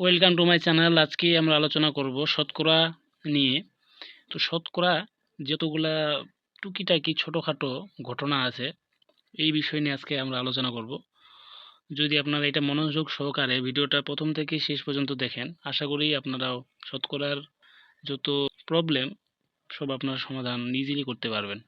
Welcome to my channel আজকে আমরা আলোচনা করব শতকরা নিয়ে। তো শতকরা যতগুলা টুকিটাকি ছোটোখাটো ঘটনা আছে, এই বিষয় নিয়ে আজকে আমরা আলোচনা করব। যদি আপনারা এটা মনোযোগ সহকারে ভিডিওটা প্রথম থেকে শেষ পর্যন্ত দেখেন, আশা করি আপনারাও শতকরার যত প্রবলেম সব আপনার সমাধান ইজিলি করতে পারবেন।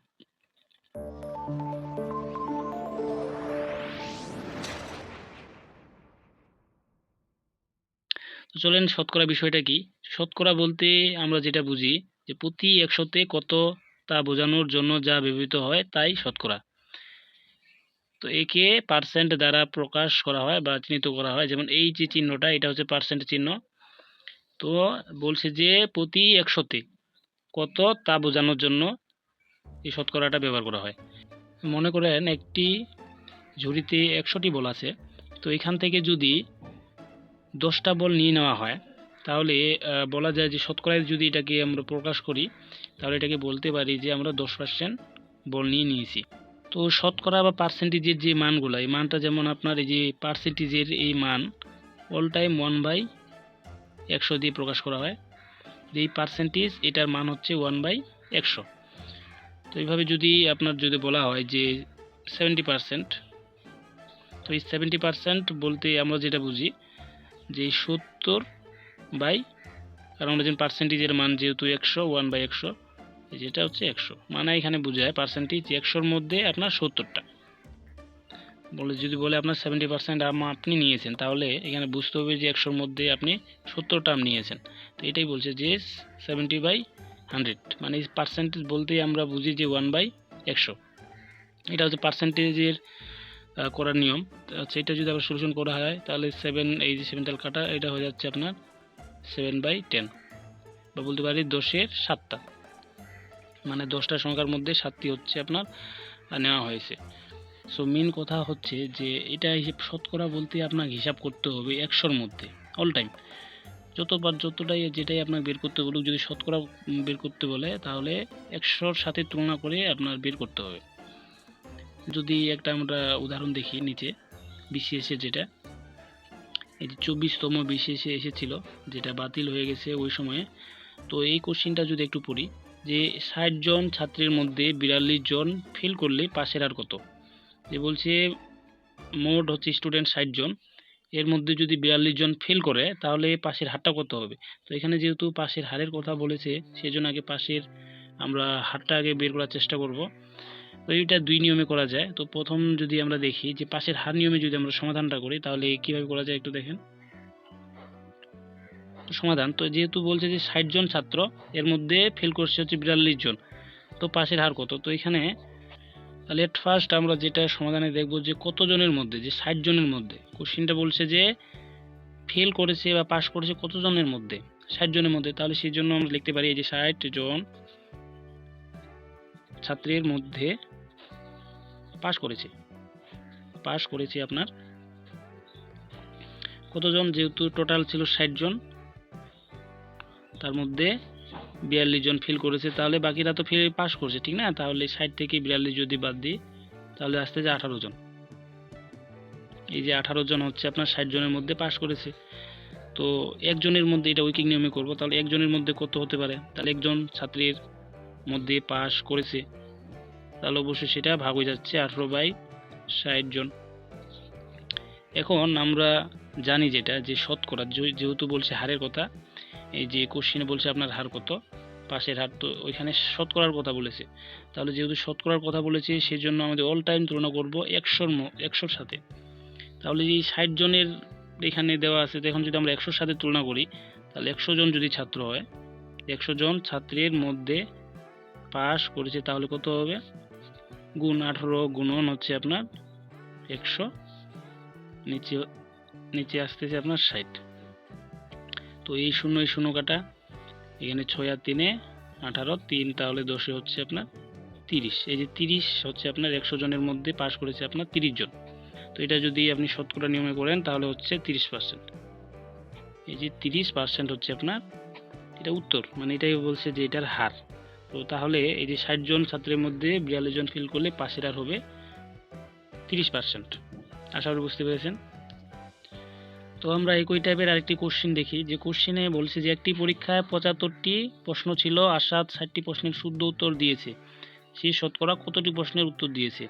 চলেন শতকরা বিষয়টা কি? শতকরা বলতে আমরা যেটা বুঝি যে প্রতি একশোতে কত তা বোঝানোর জন্য যা ব্যবহৃত হয় তাই শতকরা। তো একে পার্সেন্ট দ্বারা প্রকাশ করা হয় বা চিহ্নিত করা হয়। যেমন এই যে চিহ্নটা, এটা হচ্ছে পার্সেন্ট চিহ্ন। তো বলছে যে প্রতি একশোতে কত তা বোঝানোর জন্য এই শতকরাটা ব্যবহার করা হয়। মনে করেন একটি ঝুড়িতে একশোটি বল আছে। তো এখান থেকে যদি দশটা বল নিয়ে নেওয়া হয়, তাহলে বলা যায় যে শতকরায় যদি এটাকে আমরা প্রকাশ করি, তাহলে এটাকে বলতে পারি যে আমরা দশ পার্সেন্ট বল নিয়ে নিয়েছি। তো শতকরা বা পার্সেন্টেজের যে মানগুলো, এই মানটা যেমন আপনার এই যে পার্সেন্টেজের এই মান অল টাইম ওয়ান বাই একশো দিয়ে প্রকাশ করা হয়, যে এই পার্সেন্টেজ এটার মান হচ্ছে ওয়ান বাই একশো। তো এইভাবে যদি আপনার যদি বলা হয় যে সেভেন্টি পার্সেন্ট তো এই সেভেন্টি পার্সেন্ট বলতে আমরা যেটা বুঝি যে সত্তর বাই, কারণ আমরা যেমন পার্সেন্টেজের মান যেহেতু একশো ওয়ান বাই একশো যেটা হচ্ছে একশো। মানে এখানে বোঝায় পার্সেন্টেজ একশোর মধ্যে আপনার সত্তরটা। বলে, যদি বলে আপনার সেভেন্টি পার্সেন্ট আম আপনি নিয়েছেন, তাহলে এখানে বুঝতে হবে যে একশোর মধ্যে আপনি সত্তরটা আম নিয়েছেন। তো এটাই বলছে যে সেভেন্টি বাই হান্ড্রেড মানে পার্সেন্টেজ বলতেই আমরা বুঝি যে ওয়ান বাই একশো। এটা হচ্ছে পার্সেন্টেজের করার নিয়ম। এটা যদি আবার সলিউশন করা হয়, তাহলে সেভেন এই যে সেভেন তাল কাটা, এটা হয়ে যাচ্ছে আপনার সেভেন বাই টেন বা বলতে পারি দশের সাতটা। মানে দশটা সংখ্যার মধ্যে সাতটি হচ্ছে আপনার নেওয়া হয়েছে। সো মেন কথা হচ্ছে যে, এটা হিসেব, শতকরা বলতে আপনাকে হিসাব করতে হবে একশোর মধ্যে অল টাইম যতবার যতটাই যেটাই আপনার বের করতে বলুক, যদি শতকরা বের করতে বলে, তাহলে একশোর সাথে তুলনা করে আপনার বের করতে হবে। যদি একটা আমরা উদাহরণ দেখি নিচে, বিসিএসে যেটা, এই যে চব্বিশতম বিসিএসে এসেছিল, যেটা বাতিল হয়ে গেছে ওই সময়ে। তো এই কোশ্চিনটা যদি একটু পড়ি, যে ষাট জন ছাত্রের মধ্যে বিয়াল্লিশ জন ফেল করলে পাশের আর কত? যে বলছে, মোট হচ্ছে স্টুডেন্ট ষাট জন। এর মধ্যে যদি বিয়াল্লিশ জন ফেল করে, তাহলে পাশের হারটা কত হবে? তো এখানে যেহেতু পাশের হারের কথা বলেছে, সেজন্য আগে পাশের আমরা হারটা আগে বের করার চেষ্টা করব। তো এইটা দুই নিয়মে করা যায়। তো প্রথম যদি আমরা দেখি যে পাশের হার নিয়মে যদি আমরা সমাধানটা করি, তাহলে কীভাবে করা যায় একটু দেখেন? সমাধান, তো যেহেতু বলছে যে ষাট জন ছাত্র, এর মধ্যে ফেল করছে হচ্ছে বিয়াল্লিশ জন। তো পাশের হার কত? তো এখানে এট ফার্স্ট আমরা যেটা সমাধানে দেখব যে কতজনের মধ্যে, যে ষাট জনের মধ্যে। কোশ্চিনটা বলছে যে ফেল করেছে বা পাশ করেছে কতজনের মধ্যে? ষাট জনের মধ্যে, তাহলে সেই জন্য আমরা লিখতে পারি এই যে ষাট জন ছাত্রের মধ্যে পাস করেছে। পাস করেছে আপনার কতজন? যেহেতু টোটাল ছিল ষাট জন, তার মধ্যে বিয়াল্লিশ জন ফিল করেছে। তাহলে বাকিরা তো ফিল পাস করছে, ঠিক না? তাহলে ষাট থেকে বিয়াল্লিশ যদি বাদ দিই, তাহলে আসতে যে আঠারো জন। এই যে আঠারো জন হচ্ছে আপনার ষাট জনের মধ্যে পাস করেছে। তো একজনের মধ্যে এটা উইকিং নিয়মে করব, তাহলে একজনের মধ্যে কত হতে পারে? তাহলে একজন ছাত্রীর মধ্যে পাস করেছে। তাহলে অবশ্যই সেটা ভাগ হয়ে যাচ্ছে আঠারো বাই ষাট জন। এখন আমরা জানি যেটা, যে শতকরা, যে- যেহেতু বলছে হারের কথা, এই যে কোশ্চিনে বলছে আপনার হার কত, পাশের হার তো ওইখানে শতকরার কথা বলেছে। তাহলে যেহেতু শতকরার কথা বলেছে সেই জন্য আমাদের অল টাইম তুলনা করব একশোর একশোর সাথে। তাহলে এই ষাট জনের এখানে দেওয়া আছে এখন যদি আমরা একশোর সাথে তুলনা করি, তাহলে একশো জন যদি ছাত্র হয়, একশো জন ছাত্রের মধ্যে পাস করেছে, তাহলে কত হবে? গুণ আঠারো, গুণন হচ্ছে আপনার একশো, নিচে নিচে আসতেছে আপনার ষাট। তো এই শূন্য এই শূন্য কাটা এখানে ছয় আর তিনে আঠারো, তিন তাহলে দশে হচ্ছে আপনার তিরিশ। এই যে তিরিশ হচ্ছে আপনার একশো জনের মধ্যে পাস করেছে আপনার তিরিশ জন। তো এটা যদি আপনি শতকরা নিয়মে করেন, তাহলে হচ্ছে তিরিশ পার্সেন্ট। এই যে তিরিশ পার্সেন্ট হচ্ছে আপনার, এটা উত্তর মানে এটাই বলছে যে এটার হার। তো তাহলে এই যে ষাট জন ছাত্রের মধ্যে বিয়াল্লিশ জন ফিল করলে পাশের আর হবে তিরিশ পার্সেন্ট আশা করি বুঝতে পেরেছেন? তো আমরা একই টাইপের আরেকটি কোশ্চিন দেখি। যে কোশ্চিনে বলছে যে, একটি পরীক্ষায় পঁচাত্তরটি প্রশ্ন ছিল আশাদ ষাটটি প্রশ্নের শুদ্ধ উত্তর দিয়েছে। সে শতকরা কতটি প্রশ্নের উত্তর দিয়েছে?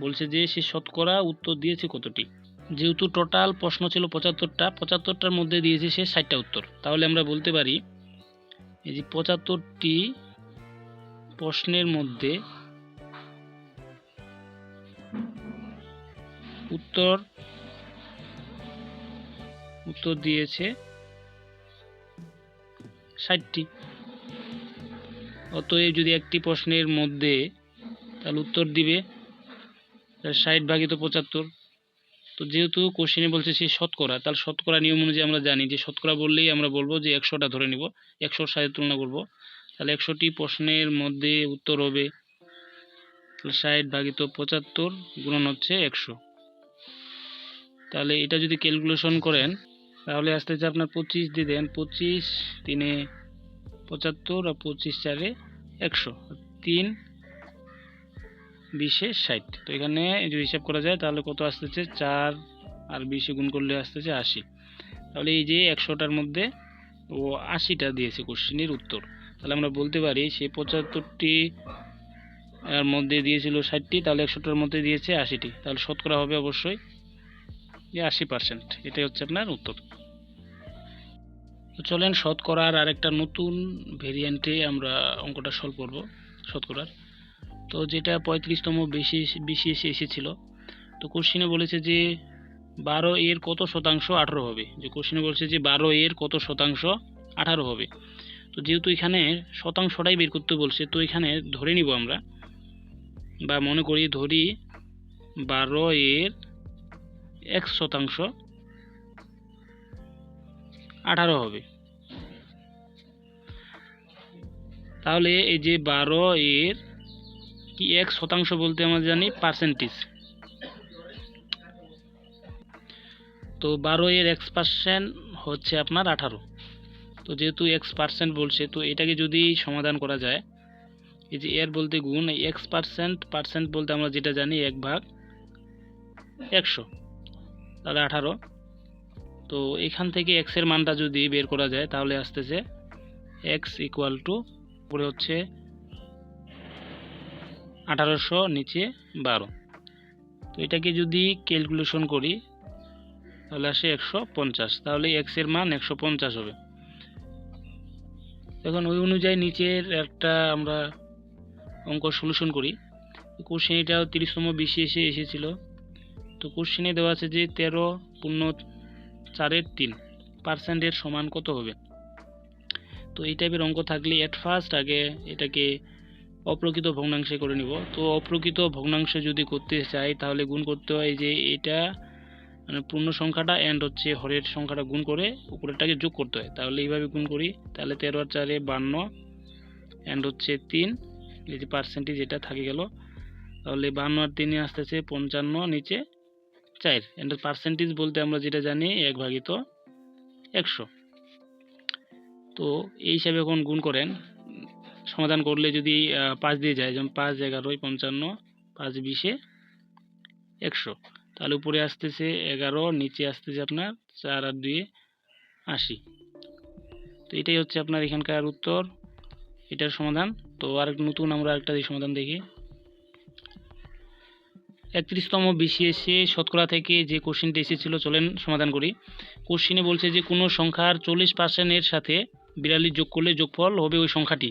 বলছে যে সে শতকরা উত্তর দিয়েছে কতটি? যেহেতু টোটাল প্রশ্ন ছিল পঁচাত্তরটা, পঁচাত্তরটার মধ্যে দিয়েছে সে ষাটটা উত্তর। তাহলে আমরা বলতে পারি, এই যে পঁচাত্তরটি প্রশ্নের মধ্যে উত্তর উত্তর দিয়েছে ষাটটি। অতএব যদি একটি প্রশ্নের মধ্যে তাহলে উত্তর দিবে ষাট ভাগিত পঁচাত্তর। তো যেহেতু কোশ্চেনে বলছে সে শতকরা, তাহলে শতকরা নিয়ম অনুযায়ী আমরা জানি যে শতকরা বললেই আমরা বলব যে একশোটা ধরে নিব, একশোর সাথে তুলনা করব। তাহলে একশোটি প্রশ্নের মধ্যে উত্তর হবে। ষাট ভাগিত পঁচাত্তর গুণন হচ্ছে একশো। তাহলে এটা যদি ক্যালকুলেশন করেন, তাহলে আসতে হচ্ছে আপনার পঁচিশ দিয়ে দেন। পঁচিশ তিনে পঁচাত্তর আর পঁচিশ চারে একশো। তিন বিশে ষাট। তো এখানে যদি হিসাব করা যায়, তাহলে কত আসতেছে চার আর বিশে গুণ করলে আসতেছে আশি। তাহলে এই যে একশোটার মধ্যে ও আশিটা দিয়েছে কোশ্চিনের উত্তর। তাহলে আমরা বলতে পারি সে পঁচাত্তরটি, এর মধ্যে দিয়েছিল ষাটটি, তাহলে একশোটার মধ্যে দিয়েছে আশিটি। তাহলে শতকরা হবে অবশ্যই যে আশি পার্সেন্ট এটাই হচ্ছে আপনার উত্তর। চলেন শতকরার আরেকটা নতুন ভেরিয়েন্টে আমরা অঙ্কটা সলভ করব শতকরার। তো যেটা পঁয়ত্রিশতম বেশি বেশি এসে এসেছিল। তো কোশ্চিনে বলেছে যে বারো এর কত শতাংশ আঠারো হবে? যে কোশ্চিনে বলছে যে বারো এর কত শতাংশ আঠারো হবে? তো যেহেতু এখানে শতাংশটাই বের করতে বলছে, তো এখানে ধরে নিব আমরা। বা মনে করি ধরি বারো এর এক শতাংশ আঠারো হবে। তাহলে এই যে বারো এর কি এক শতাংশ বলতে আমরা জানি? পার্সেন্টেজ তো বারো এর এক পার্সেন্ট হচ্ছে আপনার আঠারো। তো যেহেতু এক্স পার্সেন্ট বলছে, তো এটাকে যদি সমাধান করা যায়, এই যে এর বলতে গুণ এক্স পার্সেন্ট পার্সেন্ট বলতে আমরা যেটা জানি, এক ভাগ একশো, তাহলে আঠারো। তো এখান থেকে এক্সের মানটা যদি বের করা যায়, তাহলে আসতেছে এক্স ইকুয়াল টু উপরে হচ্ছে আঠারোশো, নিচে বারো। তো এটাকে যদি ক্যালকুলেশন করি, তাহলে আসে একশো পঞ্চাশ। তাহলে এক্সের মান একশো পঞ্চাশ হবে। এখন ওই অনুযায়ী নিচের একটা আমরা অঙ্ক সলিউশন করি। কোশ্চেন এটাও তিরিশতম বেশি এসে এসেছিল। তো কোশ্চেনে দেওয়া আছে যে তেরো পূর্ণ চারের তিন পার্সেন্টের সমান কত হবে? তো এই টাইপের অঙ্ক থাকলে এট ফার্স্ট আগে এটাকে অপ্রকৃত ভগ্নাংশে করে নিব। তো অপ্রকৃত ভগ্নাংশ যদি করতে চাই তাহলে গুণ করতে হয় যে এটা মানে পূর্ণ সংখ্যাটা অ্যান্ড হচ্ছে হরের সংখ্যাটা গুণ করে উপরেরটাকে যোগ করতে হয়। তাহলে এইভাবে গুণ করি, তাহলে তেরো আর চারে বান্ন অ্যান্ড হচ্ছে তিন, এই যে পার্সেন্টেজ এটা থাকে গেল। তাহলে বান্ন আর তিনে আসতেছে পঞ্চান্ন, নিচে চার। অ্যান্ড পার্সেন্টেজ বলতে আমরা যেটা জানি, এক ভাগিত একশো। তো এই হিসাবে এখন গুণ করেন। সমাধান করলে যদি পাঁচ দিয়ে যায়, যেমন পাঁচ এগারোই পঞ্চান্ন, পাঁচ বিশে একশো। তাহলে উপরে আসতেছে এগারো, নিচে আসতেছে আপনার চার আর দুয়ে আশি। তো এটাই হচ্ছে আপনার এখানকার উত্তর, এটার সমাধান। তো আর নতুন আমরা একটা সমাধান দেখি। একত্রিশতম বিসিএসে শতকরা থেকে যে কোশ্চিনটা এসেছিল, চলেন সমাধান করি। কোশ্চিনে বলছে যে, কোনো সংখ্যার চল্লিশ পার্সেন্টের সাথে বিড়ালি যোগ করলে যোগফল হবে ওই সংখ্যাটি।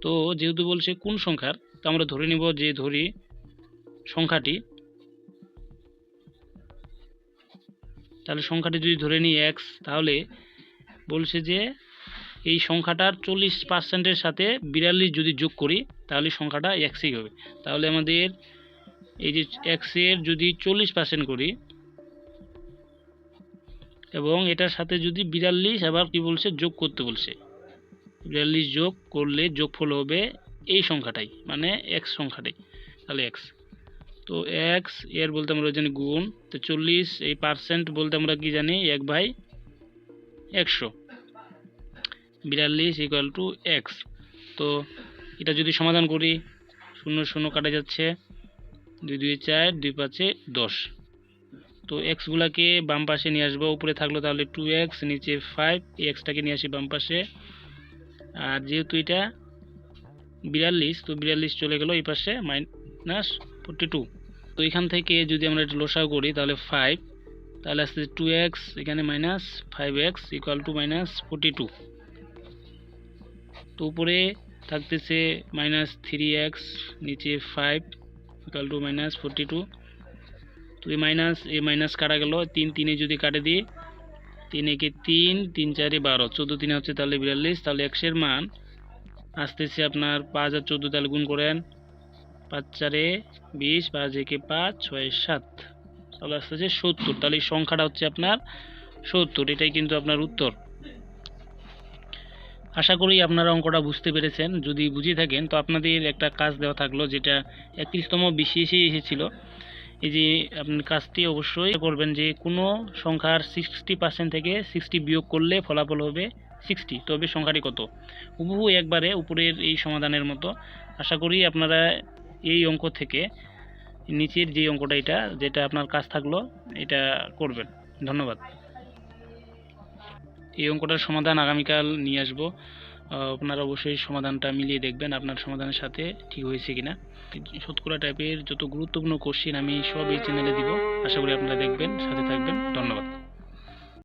তো যেহেতু বলছে কোন সংখ্যার, তো আমরা ধরে নিব যে, ধরি সংখ্যাটি। তাহলে সংখ্যাটি যদি ধরে নিই এক্স তাহলে বলছে যে এই সংখ্যাটার চল্লিশ পার্সেন্টের সাথে বিড়াল্লিশ যদি যোগ করি, তাহলে সংখ্যাটা এক্সই হবে। তাহলে আমাদের এই যে এক্সের যদি চল্লিশ পার্সেন্ট করি এবং এটার সাথে যদি বিড়াল্লিশ আবার কি বলছে? যোগ করতে বলছে। বিরাল্লিশ যোগ করলে যোগফল হবে এই সংখ্যাটাই মানে এক্স সংখ্যাটাই, তাহলে এক্স তো এক্সের বলতে আমরা জানি গুণ, তো চল্লিশ, এই পার্সেন্ট বলতে আমরা কি জানি? এক বাই একশো। বিয়াল্লিশ ইকুয়াল টু এক্স তো এটা যদি সমাধান করি, শূন্য শূন্য কাটা যাচ্ছে, দুই দুই চার, দুই পাঁচে দশ। তো এক্সগুলাকে বাম পাশে নিয়ে আসব, উপরে থাকল তাহলে টু এক্স নিচে ফাইভ এই এক্সটাকে নিয়ে আসি বাম পাশে। আর যেহেতু এটা বিয়াল্লিশ, তো বিয়াল্লিশ চলে গেল এই পাশে মাইনাস ফোরটি টু তো এখান থেকে যদি আমরা এটা লসাও করি, তাহলে ফাইভ তাহলে আসছে টু এক্স এখানে minus five x equal to minus forty two তো উপরে থাকতেছে মাইনাস থ্রি এক্স নিচে five equal to minus forty two তো এই মাইনাস এই মাইনাস কাটা গেল? তিন তিনে যদি কাটে দিই, তিন একে তিন তিন চারে বারো। চোদ্দ তিনে হচ্ছে তাহলে বিয়াল্লিশ, তাহলে একশের মান আসতেছে আপনার পাঁচ আর চোদ্দ, তাহলে গুণ করেন পাঁচ চারে বিশ, পাঁচ একে পাঁচ, ছয় সাত। তাহলে আসতেছে সত্তর। তাহলে এই সংখ্যাটা হচ্ছে আপনার সত্তর। এটাই কিন্তু আপনার উত্তর। আশা করি আপনারা অঙ্কটা বুঝতে পেরেছেন। যদি বুঝে থাকেন, তো আপনাদের একটা কাজ দেওয়া থাকল, যেটা একত্রিশতম বিশেষে এসেছিল। এই যে আপনি কাজটি অবশ্যই করবেন যে, কোনো সংখ্যার সিক্সটি পার্সেন্ট থেকে সিক্সটি বিয়োগ করলে ফলাফল হবে সিক্সটি তবে সংখ্যাটি কত? হুবহু একবারে উপরের এই সমাধানের মতো। আশা করি আপনারা এই অঙ্ক থেকে নিচের যে অঙ্কটা এটা, যেটা আপনার কাজ থাকল, এটা করবেন। ধন্যবাদ। এই অঙ্কটার সমাধান আগামীকাল নিয়ে আসব। আপনারা অবশ্যই সমাধানটা মিলিয়ে দেখবেন, আপনার সমাধানের সাথে ঠিক হয়েছে কিনা। শতকরা টাইপের যত গুরুত্বপূর্ণ কোশ্চেন আমি সব এই চ্যানেলে দিব। আশা করি আপনারা দেখবেন, সাথে থাকবেন। ধন্যবাদ।